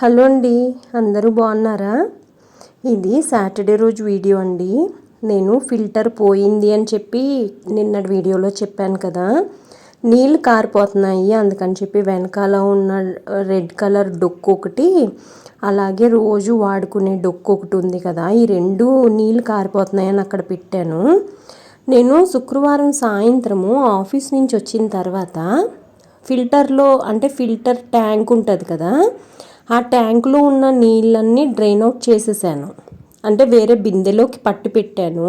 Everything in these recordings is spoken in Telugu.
హలో అండి అందరూ బాగున్నారా? ఇది సాటర్డే రోజు వీడియో అండి. నేను ఫిల్టర్ పోయింది అని చెప్పి నిన్నటి వీడియోలో చెప్పాను కదా. నీళ్ళు కారిపోతున్నాయి అందుకని చెప్పి వెనకాల ఉన్న రెడ్ కలర్ డొక్కు ఒకటి అలాగే రోజు వాడుకునే డొక్కు ఒకటి ఉంది కదా. ఈ రెండు నీళ్ళు కారిపోతున్నాయని అక్కడ పెట్టాను. నేను శుక్రవారం సాయంత్రము ఆఫీస్ నుంచి వచ్చిన తర్వాత ఫిల్టర్లో అంటే ఫిల్టర్ ట్యాంక్ ఉంటుంది కదా ఆ ట్యాంకులో ఉన్న నీళ్ళన్నీ డ్రైన్ అవుట్ చేసేసాను. అంటే వేరే బిందెలోకి పట్టి పెట్టాను.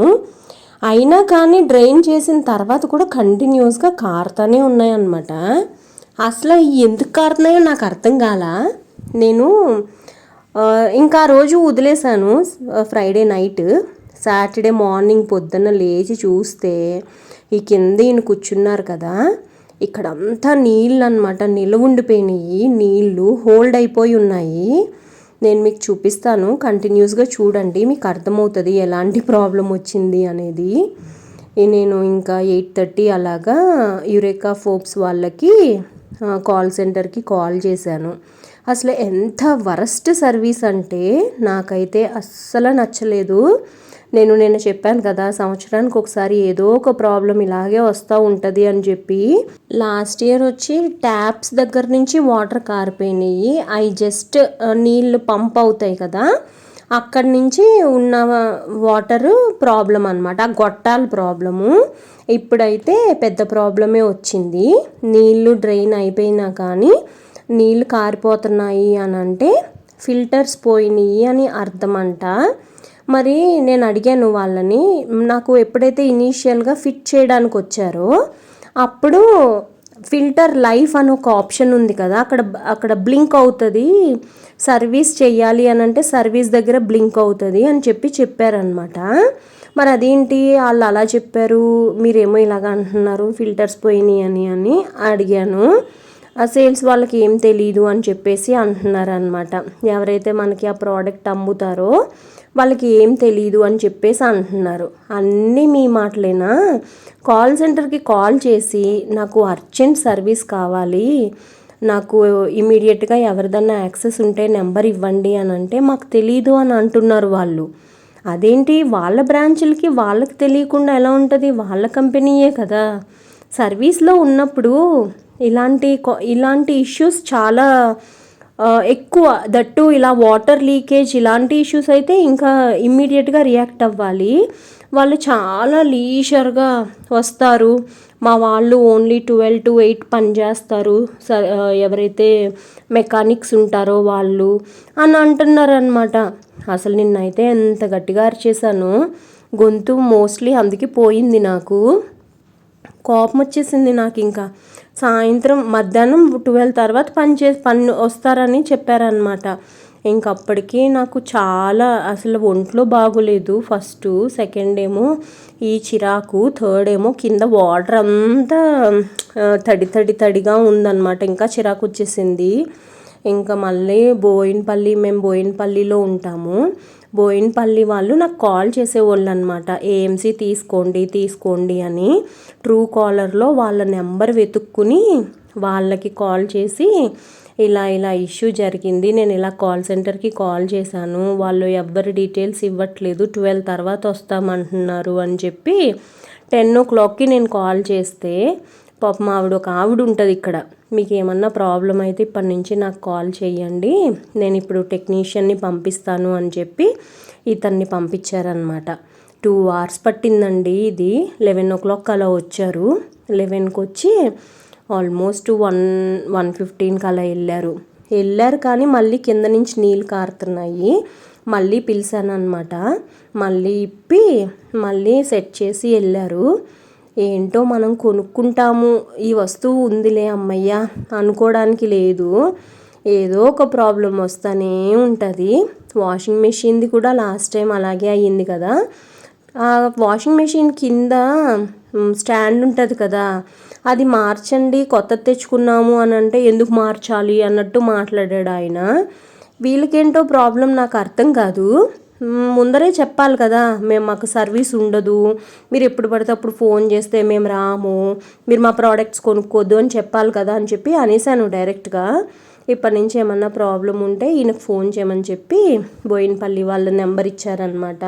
అయినా కానీ డ్రైన్ చేసిన తర్వాత కూడా కంటిన్యూస్గా కారుతానే ఉన్నాయన్నమాట. అసలు ఎందుకు కారుతున్నాయో నాకు అర్థం కాల. నేను ఇంకా రోజు వదిలేశాను ఫ్రైడే నైట్. సాటర్డే మార్నింగ్ పొద్దున్న లేచి చూస్తే ఈ కింద ఈయన కూర్చున్నారు కదా. ఇక్కడ అంతా నీళ్ళు అనమాట నిలవుండిపోయినాయి నీళ్ళు హోల్డ్ అయిపోయి ఉన్నాయి. నేను మీకు చూపిస్తాను. కంటిన్యూస్గా చూడండి. మీకు అర్థమవుతుంది ఎలాంటి ప్రాబ్లం వచ్చింది అనేది. నేను ఇంకా ఎయిట్ థర్టీ అలాగా యురేకా ఫోప్స్ వాళ్ళకి కాల్ సెంటర్కి కాల్ చేశాను. అసలు ఎంత వరస్ట్ సర్వీస్ అంటే నాకైతే అస్సలు నచ్చలేదు. నేను నేను చెప్పాను కదా సంవత్సరానికి ఒకసారి ఏదో ఒక ప్రాబ్లం ఇలాగే వస్తూ ఉంటుంది అని చెప్పి. లాస్ట్ ఇయర్ వచ్చి ట్యాప్స్ దగ్గర నుంచి వాటర్ కారిపోయినాయి. అవి జస్ట్ నీళ్ళు పంప్ అవుతాయి కదా అక్కడి నుంచి ఉన్న వాటర్ ప్రాబ్లం అనమాట ఆ గొట్టాల ప్రాబ్లము. ఇప్పుడైతే పెద్ద ప్రాబ్లమే వచ్చింది. నీళ్ళు డ్రైన్ అయిపోయినా కానీ నీళ్ళు కారిపోతున్నాయి అని అంటే ఫిల్టర్స్ పోయినాయి అని అర్థం అంట మరి నేను అడిగాను వాళ్ళని నాకు ఎప్పుడైతే ఇనీషియల్గా ఫిట్ చేయడానికి వచ్చారో అప్పుడు ఫిల్టర్ లైఫ్ అని ఒక ఆప్షన్ ఉంది కదా అక్కడ అక్కడ బ్లింక్ అవుతుంది సర్వీస్ చేయాలి అని అంటే సర్వీస్ దగ్గర బ్లింక్ అవుతుంది అని చెప్పి చెప్పారనమాట. మరి అదేంటి వాళ్ళు అలా చెప్పారు మీరేమో ఇలాగ అంటున్నారు ఫిల్టర్స్ పోయినాయి అని అని అడిగాను. ఆ సేల్స్ వాళ్ళకి ఏం తెలీదు అని చెప్పేసి అంటున్నారు అనమాట ఎవరైతే మనకి ఆ ప్రోడక్ట్ అమ్ముతారో వాళ్ళకి ఏం తెలియదు అని చెప్పేసి అంటున్నారు. అన్నీ మీ మాటలేనా? కాల్ సెంటర్కి కాల్ చేసి నాకు అర్జెంట్ సర్వీస్ కావాలి. నాకు ఇమీడియట్గా ఎవరిదన్నా యాక్సెస్ ఉంటే నెంబర్ ఇవ్వండి అని అంటే మాకు తెలీదు అని అంటున్నారు వాళ్ళు. అదేంటి? వాళ్ళ బ్రాంచులకి వాళ్ళకి తెలియకుండా ఎలా ఉంటుంది? వాళ్ళ కంపెనీయే కదా. సర్వీస్లో ఉన్నప్పుడు ఇలాంటి ఇలాంటి ఇష్యూస్ చాలా ఎక్కువ దట్టు ఇలా వాటర్ లీకేజ్ ఇలాంటి ఇష్యూస్ అయితే ఇంకా ఇమ్మీడియట్గా రియాక్ట్ అవ్వాలి. వాళ్ళు చాలా లీషర్గా వస్తారు. మా వాళ్ళు ఓన్లీ ట్వెల్వ్ టు ఎయిట్ పని చేస్తారు. ఎవరైతే మెకానిక్స్ ఉంటారో వాళ్ళు అని అంటున్నారు అనమాట అసలు నిన్నైతే ఎంత గట్టిగా అరిచేసాను గొంతు మోస్ట్లీ అందుకే పోయింది నాకు. కోపం వచ్చేసింది నాకు ఇంకా. సాయంత్రం మధ్యాహ్నం ట్వెల్వ్ తర్వాత పని చే పని వస్తారని చెప్పారనమాట ఇంకప్పటికీ నాకు చాలా అసలు ఒంట్లో బాగోలేదు. ఫస్ట్ సెకండ్ ఏమో ఈ చిరాకు థర్డ్ ఏమో కింద వాటర్ అంతా తడి తడి తడిగా ఉందన్నమాట. ఇంకా చిరాకు వచ్చేసింది. ఇంకా మళ్ళీ బోయిన్పల్లి మేము బోయిన్పల్లిలో ఉంటాము. బోయిన్పల్లి వాళ్ళు నాకు కాల్ చేసేవాళ్ళు అనమాట ఏఎంసీ తీసుకోండి తీసుకోండి అని ట్రూ కాలర్లో వాళ్ళ నెంబర్ వెతుక్కుని వాళ్ళకి కాల్ చేసి ఇలా ఇలా ఇష్యూ జరిగింది. నేను ఇలా కాల్ సెంటర్కి కాల్ చేశాను. వాళ్ళు ఎవ్వరి డీటెయిల్స్ ఇవ్వట్లేదు. ట్వెల్వ్ తర్వాత వస్తామంటున్నారు అని చెప్పి టెన్ ఓ క్లాక్కి నేను కాల్ చేస్తే పాపం ఆవిడ ఒక ఆవిడ ఉంటుంది ఇక్కడ. మీకు ఏమన్నా ప్రాబ్లం అయితే ఇప్పటి నుంచి నాకు కాల్ చేయండి నేను ఇప్పుడు టెక్నీషియన్ని పంపిస్తాను అని చెప్పి ఇతన్ని పంపించారనమాట టూ అవర్స్ పట్టిందండి ఇది. లెవెన్ ఓ క్లాక్ అలా వచ్చారు. లెవెన్కి వచ్చి ఆల్మోస్ట్ వన్ వన్ ఫిఫ్టీన్కి అలా వెళ్ళారు. వెళ్ళారు కానీ మళ్ళీ కింద నుంచి నీళ్ళు కారుతున్నాయి. మళ్ళీ పిలిచాను అనమాట మళ్ళీ ఇప్పి మళ్ళీ సెట్ చేసి వెళ్ళారు. ఏంటో మనం కొనుక్కుంటాము. ఈ వస్తువు ఉందిలే అమ్మయ్య. అనుకోవడానికి లేదు. ఏదో ఒక ప్రాబ్లం వస్తూనే ఉంటుంది. వాషింగ్ మెషిన్ది కూడా లాస్ట్ టైం అలాగే అయ్యింది కదా. ఆ వాషింగ్ మెషిన్ కింద స్టాండ్ ఉంటుంది కదా. అది మార్చండి కొత్త తెచ్చుకున్నాము అని అంటే ఎందుకు మార్చాలి అన్నట్టు మాట్లాడాడు ఆయన. వీళ్ళకేంటో ప్రాబ్లం నాకు అర్థం కాదు. ముందరే చెప్పాలి కదా మేము మాకు సర్వీస్ ఉండదు. మీరు ఎప్పుడు పడితే అప్పుడు ఫోన్ చేస్తే మేము రాము మీరు మా ప్రోడక్ట్స్ కొనుక్కోద్దు అని చెప్పాలి కదా అని చెప్పి అనేసాను డైరెక్ట్గా. ఇప్పటి నుంచి ఏమన్నా ప్రాబ్లం ఉంటే ఈయనకు ఫోన్ చేయమని చెప్పి బోయినపల్లి వాళ్ళ నెంబర్ ఇచ్చారనమాట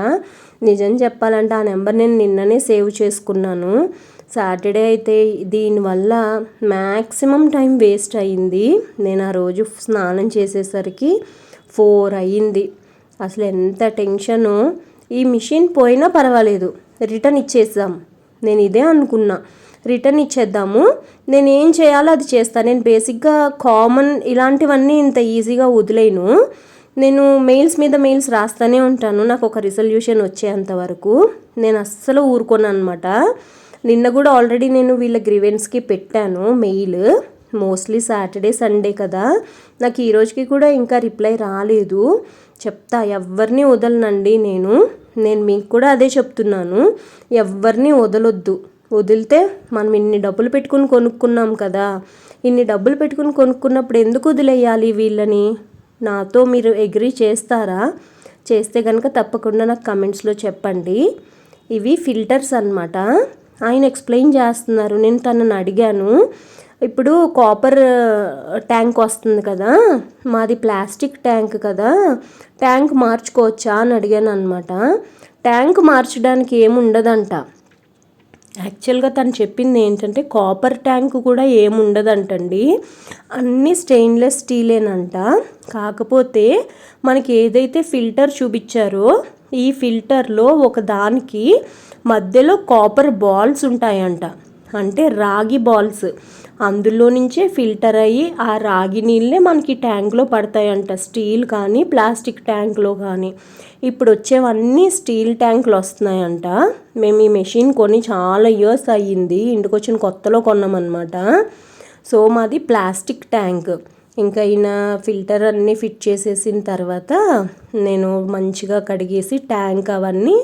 నిజం చెప్పాలంటే ఆ నెంబర్ నేను నిన్ననే సేవ్ చేసుకున్నాను. సాటర్డే అయితే దీనివల్ల మ్యాక్సిమం టైం వేస్ట్ అయ్యింది నేను ఆ రోజు స్నానం చేసేసరికి ఫోర్ అయ్యింది అసలు ఎంత టెన్షను? ఈ మిషన్ పోయినా పర్వాలేదు. రిటర్న్ ఇచ్చేద్దాం. నేను ఇదే అనుకున్నా. రిటర్న్ ఇచ్చేద్దాము. నేను ఏం చేయాలో అది చేస్తాను నేను బేసిక్గా కామన్ ఇలాంటివన్నీ ఇంత ఈజీగా వదిలేను. నేను మెయిల్స్ మీద మెయిల్స్ రాస్తూనే ఉంటాను. నాకు ఒక రిజల్యూషన్ వచ్చేంత వరకు. నేను అస్సలు ఊరుకోను అనమాట నిన్న కూడా ఆల్రెడీ నేను వీళ్ళ గ్రీవెన్స్కి పెట్టాను మెయిల్. మోస్ట్లీ సాటర్డే సండే కదా. నాకు ఈ రోజుకి కూడా ఇంకా రిప్లై రాలేదు. చెప్తా ఎవరిని వదలనండి నేను. నేను మీకు కూడా అదే చెప్తున్నాను. ఎవరిని వదలొద్దు. వదిలితే మనం ఇన్ని డబ్బులు పెట్టుకుని కొనుక్కున్నాం కదా. ఇన్ని డబ్బులు పెట్టుకుని కొనుక్కున్నప్పుడు ఎందుకు వదిలేయాలి వీళ్ళని? నాతో మీరు అగ్రీ చేస్తారా? చేస్తే కనుక తప్పకుండా నాకు కమెంట్స్లో చెప్పండి. ఇవి ఫిల్టర్స్ అనమాట ఆయన ఎక్స్ప్లెయిన్ చేస్తున్నారు. నేను తనని అడిగాను. ఇప్పుడు కాపర్ ట్యాంక్ uh, వస్తుంది కదా? మాది ప్లాస్టిక్ ట్యాంక్ కదా. ట్యాంక్ మార్చుకోవచ్చా అని అడిగాను అనమాట ట్యాంక్ మార్చడానికి ఏముండదంట యాక్చువల్గా తను చెప్పింది ఏంటంటే కాపర్ ట్యాంక్ కూడా ఏముండదంటండి అన్నీ స్టెయిన్లెస్ స్టీలేనంట కాకపోతే మనకి ఏదైతే ఫిల్టర్ చూపించారో ఈ ఫిల్టర్లో ఒక దానికి మధ్యలో కాపర్ బాల్స్ ఉంటాయంట. అంటే రాగి బాల్స్ అందులో నుంచే ఫిల్టర్ అయ్యి ఆ రాగి నీళ్ళే మనకి ట్యాంక్లో పడతాయంట. స్టీల్ కానీ ప్లాస్టిక్ ట్యాంక్లో కానీ. ఇప్పుడు వచ్చేవన్నీ స్టీల్ ట్యాంకులు వస్తున్నాయంట. మేము ఈ మెషిన్ కొని చాలా ఇయర్స్ అయ్యింది. ఇంటికి వచ్చిన కొత్తలో కొన్నామన్నమాట. సో మాది ప్లాస్టిక్ ట్యాంక్. ఇంకా ఈయన ఫిల్టర్ అన్నీ ఫిట్ చేసేసిన తర్వాత నేను మంచిగా కడిగేసి ట్యాంక్ అవన్నీ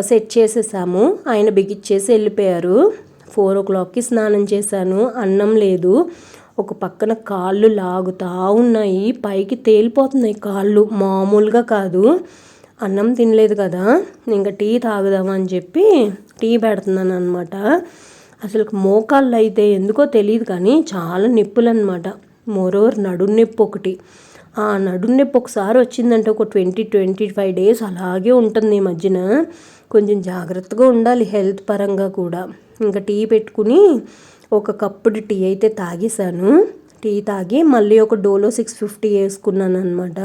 సెట్ చేసేసాము. ఆయన బిగిచ్చేసి వెళ్ళిపోయారు. ఫోర్ ఓ క్లాక్కి స్నానం చేశాను. అన్నం లేదు. ఒక పక్కన కాళ్ళు లాగుతూ ఉన్నాయి. పైకి తేలిపోతున్నాయి కాళ్ళు. మామూలుగా కాదు. అన్నం తినలేదు కదా. ఇంకా టీ తాగుదామని చెప్పి టీ పెడుతున్నాను అనమాట అసలు మోకాళ్ళు అయితే ఎందుకో తెలియదు కానీ చాలా నొప్పులు అనమాట మోరోవర్ నడు నొప్పి ఒకటి. ఆ నడు నొప్పి ఒకసారి వచ్చిందంటే ఒక ట్వంటీ ట్వంటీ ఫైవ్ డేస్ అలాగే ఉంటుంది ఈ మధ్యన. కొంచెం జాగ్రత్తగా ఉండాలి హెల్త్ పరంగా కూడా. ఇంకా టీ పెట్టుకుని ఒక కప్పుడు టీ అయితే తాగేశాను. టీ తాగి మళ్ళీ ఒక డోలో సిక్స్ ఫిఫ్టీ వేసుకున్నాను అనమాట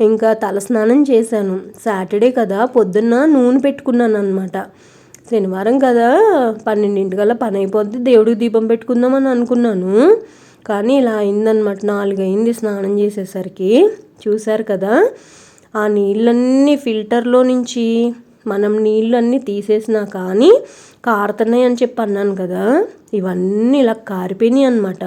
ఇంకా తలస్నానం చేశాను. సాటర్డే కదా పొద్దున్న నూనె పెట్టుకున్నాను అనమాట శనివారం కదా పన్నెండింటికల్లా పని అయిపోద్ది దేవుడికి దీపం పెట్టుకుందామని అనుకున్నాను. కానీ ఇలా అయిందనమాట నాలుగు అయింది స్నానం చేసేసరికి. చూశారు కదా ఆ నీళ్ళన్నీ ఫిల్టర్లో నుంచి మనం నీళ్ళన్నీ తీసేసినా కానీ కారుతున్నాయి అని చెప్పి అన్నాను కదా. ఇవన్నీ ఇలా కారిపోయినాయి అనమాట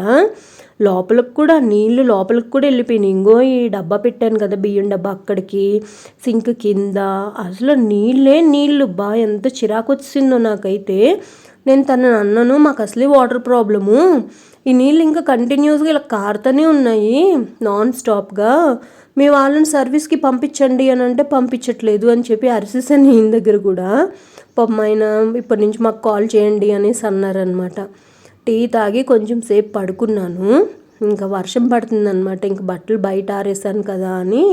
లోపలికి కూడా నీళ్ళు లోపలికి కూడా వెళ్ళిపోయినాయి. ఇంకో ఈ డబ్బా పెట్టాను కదా బియ్యం డబ్బా అక్కడికి సింక్ కింద. అసలు నీళ్ళే నీళ్ళు. బా ఎంత చిరాకు వచ్చిందో నాకైతే. నేను తనని అన్నాను మాకు అసలే వాటర్ ప్రాబ్లము. ఈ నీళ్ళు ఇంకా కంటిన్యూస్గా ఇలా కారుతూనే ఉన్నాయి నాన్ స్టాప్గా మీ వాళ్ళని సర్వీస్కి పంపించండి అని అంటే పంపించట్లేదు అని చెప్పి అరిసేసాను ఈయన దగ్గర కూడా. పొమ్మైన ఇప్పటి నుంచి మాకు కాల్ చేయండి అనేసి అన్నారనమాట టీ తాగి కొంచెం సేపు పడుకున్నాను. ఇంకా వర్షం పడుతుందనమాట ఇంక బట్టలు బయట ఆరేసాను కదా అని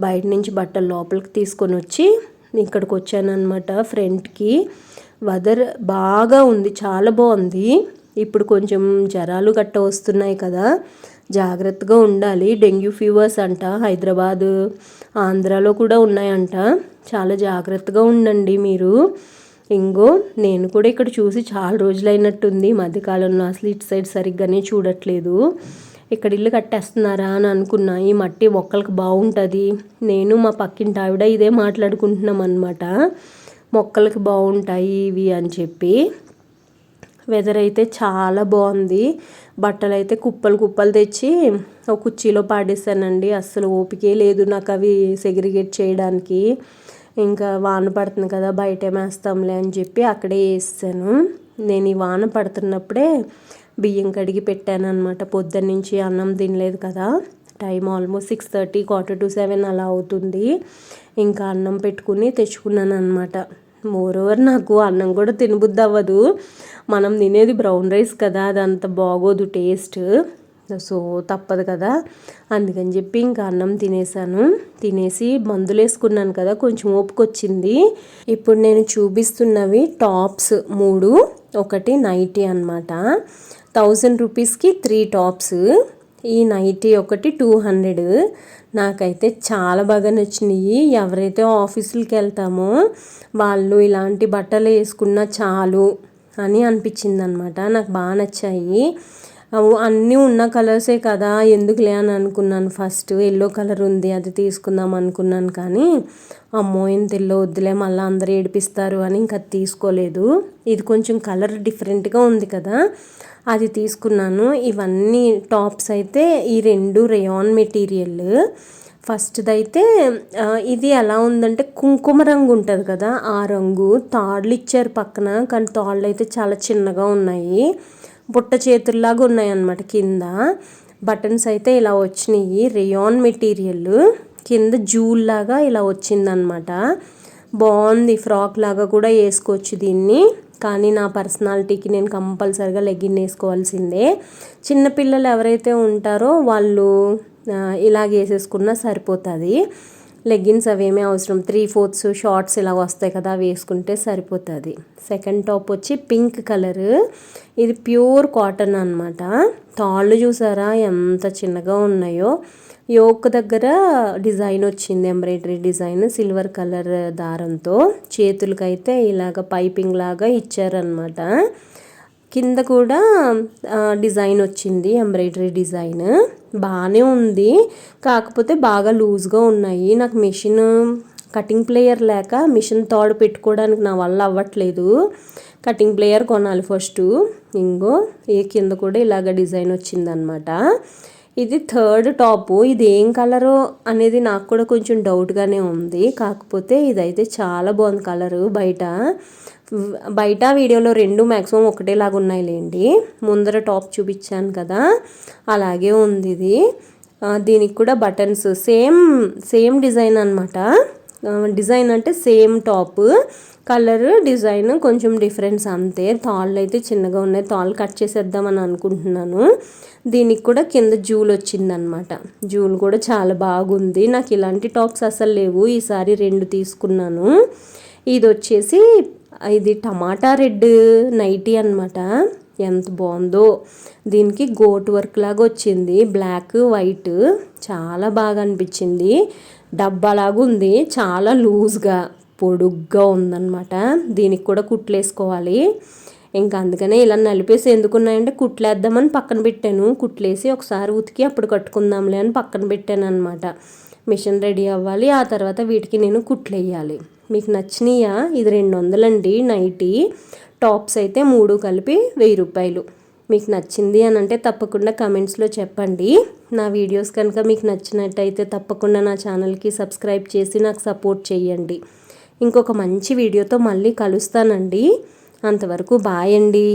బయట నుంచి బట్టలు లోపలికి తీసుకొని వచ్చి ఇక్కడికి వచ్చానమాట ఫ్రంట్కి. వెదర్ బాగా ఉంది చాలా బాగుంది. ఇప్పుడు కొంచెం జ్వరాలు గట్ట వస్తున్నాయి కదా. జాగ్రత్తగా ఉండాలి. డెంగ్యూ ఫీవర్స్ అంట హైదరాబాద్ ఆంధ్రాలో కూడా ఉన్నాయంట. చాలా జాగ్రత్తగా ఉండండి మీరు. ఇంగో నేను కూడా ఇక్కడ చూసి చాలా రోజులైనట్టుంది. మధ్యకాలంలో అసలు ఇటు సైడ్ సరిగ్గానే చూడట్లేదు. ఇక్కడ ఇల్లు కట్టేస్తున్నారా అని అనుకున్నా. ఈ మట్టి మొక్కలకు బాగుంటుంది. నేను మా పక్కింటి ఆవిడ ఇదే మాట్లాడుకుంటున్నాం అనమాట మొక్కలకి బాగుంటాయి ఇవి అని చెప్పి. వెదర్ అయితే చాలా బాగుంది. బట్టలు అయితే కుప్పలు కుప్పలు తెచ్చి ఒక కుర్చీలో పాడేసానండి అస్సలు ఓపికే లేదు నాకు అవి సెగ్రిగేట్ చేయడానికి. ఇంకా వాన పడుతుంది కదా బయట వేస్తాంలే అని చెప్పి అక్కడే వేసాను. నేను ఈ వాన పడుతున్నప్పుడే బియ్యం కడిగి పెట్టాను అనమాట పొద్దున్న నుంచి అన్నం తినలేదు కదా. Time almost six thirty quarter to seven అలా అవుతుంది. ఇంకా అన్నం పెట్టుకుని తెచ్చుకున్నాను అనమాట మోరోవర్ నాకు అన్నం కూడా తినబుద్ది అవ్వదు మనం తినేది బ్రౌన్ రైస్ కదా అది అంత బాగోదు టేస్ట్. సో తప్పదు కదా. అందుకని చెప్పి ఇంకా అన్నం తినేసాను. తినేసి మందులు వేసుకున్నాను కదా కొంచెం ఓపుకొచ్చింది. ఇప్పుడు నేను చూపిస్తున్నవి టాప్స్ మూడు ఒకటి నైటీ అనమాట థౌజండ్ రూపీస్కి త్రీ టాప్స్. ఈ నైటీ ఒకటి టూ హండ్రెడ్. నాకైతే చాలా బాగా నచ్చినాయి. ఎవరైతే ఆఫీసులకి వెళ్తామో వాళ్ళు ఇలాంటి బట్టలు వేసుకున్న చాలు అని అనిపించింది అనమాట నాకు బాగా నచ్చాయి. అన్నీ ఉన్న కలర్సే కదా ఎందుకులే అని అనుకున్నాను. ఫస్ట్ ఎల్లో కలర్ ఉంది అది తీసుకుందాం అనుకున్నాను కానీ అమ్మో ఇంత ఎల్లో వద్దులే మళ్ళీ అందరూ ఏడిపిస్తారు అని ఇంకా తీసుకోలేదు. ఇది కొంచెం కలర్ డిఫరెంట్గా ఉంది కదా అది తీసుకున్నాను. ఇవన్నీ టాప్స్ అయితే ఈ రెండు రేయాన్ మెటీరియల్. ఫస్ట్ది అయితే ఇది ఎలా ఉందంటే కుంకుమ రంగు ఉంటుంది కదా ఆ రంగు. తాళ్ళు ఇచ్చారు పక్కన కానీ తాళ్ళు అయితే చాలా చిన్నగా ఉన్నాయి. బుట్ట చేతుల్లాగా ఉన్నాయి అన్నమాట కింద. బటన్స్ అయితే ఇలా వచ్చినాయి రియాన్ మెటీరియల్ కింద జూల్ లాగా ఇలా వచ్చిందనమాట బాగుంది. ఫ్రాక్ లాగా కూడా వేసుకోవచ్చు దీన్ని. కానీ నా పర్సనాలిటీకి నేను కంపల్సరిగా లెగ్గిన్ వేసుకోవాల్సిందే. చిన్నపిల్లలు ఎవరైతే ఉంటారో వాళ్ళు ఇలాగ వేసేసుకున్నా సరిపోతుంది. లెగ్గిన్స్ అవేమీ అవసరం. త్రీ ఫోర్త్స్ షార్ట్స్ ఇలా వస్తాయి కదా వేసుకుంటే సరిపోతుంది. సెకండ్ టాప్ వచ్చి పింక్ కలర్. ఇది ప్యూర్ కాటన్ అనమాట తాళ్ళు చూసారా ఎంత చిన్నగా ఉన్నాయో. యోక్ దగ్గర డిజైన్ వచ్చింది ఎంబ్రాయిడరీ డిజైన్ సిల్వర్ కలర్ దారంతో. చేతులకైతే ఇలాగ పైపింగ్ లాగా ఇచ్చారనమాట కింద కూడా డిజైన్ వచ్చింది ఎంబ్రాయిడరీ డిజైన్. బాగానే ఉంది. కాకపోతే బాగా లూజ్గా ఉన్నాయి. నాకు మిషన్ కటింగ్ ప్లేయర్ లేక మిషన్ తాడు పెట్టుకోవడానికి నా వల్ల అవ్వట్లేదు. కటింగ్ ప్లేయర్ కొనాలి ఫస్ట్. ఇంకో ఏ కింద కూడా ఇలాగ డిజైన్ వచ్చిందనమాట ఇది థర్డ్ టాపు. ఇది ఏం కలరు అనేది నాకు కూడా కొంచెం డౌట్గానే ఉంది. కాకపోతే ఇదైతే చాలా బాగుంది కలరు బయట. బయట వీడియోలో రెండు మ్యాక్సిమం ఒకటేలాగా ఉన్నాయి లేండి ముందర టాప్ చూపించాను కదా అలాగే ఉంది ఇది. దీనికి కూడా బటన్స్ సేమ్ సేమ్ డిజైన్ అనమాట డిజైన్ అంటే సేమ్ టాప్. కలర్ డిజైన్ కొంచెం డిఫరెన్స్ అంతే. తాళ్ళు అయితే చిన్నగా ఉన్నాయి. తాళ్ళు కట్ చేసేద్దామని అనుకుంటున్నాను. దీనికి కూడా కింద జూల్ వచ్చిందనమాట జూల్ కూడా చాలా బాగుంది. నాకు ఇలాంటి టాప్స్ అసలు లేవు. ఈసారి రెండు తీసుకున్నాను. ఇది వచ్చేసి ఇది టమాటా రెడ్ నైటీ అనమాట ఎంత బాగుందో. దీనికి గోట్ వర్క్ లాగా వచ్చింది. బ్లాక్ వైట్ చాలా బాగా అనిపించింది. డబ్బాలాగా ఉంది. చాలా లూజ్గా పొడుగ్గా ఉందన్నమాట. దీనికి కూడా కుట్లేసుకోవాలి ఇంకా అందుకనే ఇలా నలిపేసి ఎందుకున్నాయంటే కుట్లేద్దామని పక్కన పెట్టాను. కుట్లేసి ఒకసారి ఉతికి అప్పుడు కట్టుకుందాంలే అని పక్కన పెట్టాను అనమాట మిషన్ రెడీ అవ్వాలి. ఆ తర్వాత వీటికి నేను కుట్లేయాలి. మీకు నచ్చినాయా? ఇది రెండు వందలండి నైటీ టాప్స్ అయితే మూడు కలిపి వెయ్యి రూపాయలు. మీకు నచ్చింది అని అంటే తప్పకుండా కమెంట్స్లో చెప్పండి. నా వీడియోస్ కనుక మీకు నచ్చినట్టయితే తప్పకుండా నా ఛానల్కి సబ్స్క్రైబ్ చేసి నాకు సపోర్ట్ చేయండి. ఇంకొక మంచి వీడియోతో మళ్ళీ కలుస్తానండి. అంతవరకు బాయ్ అండి.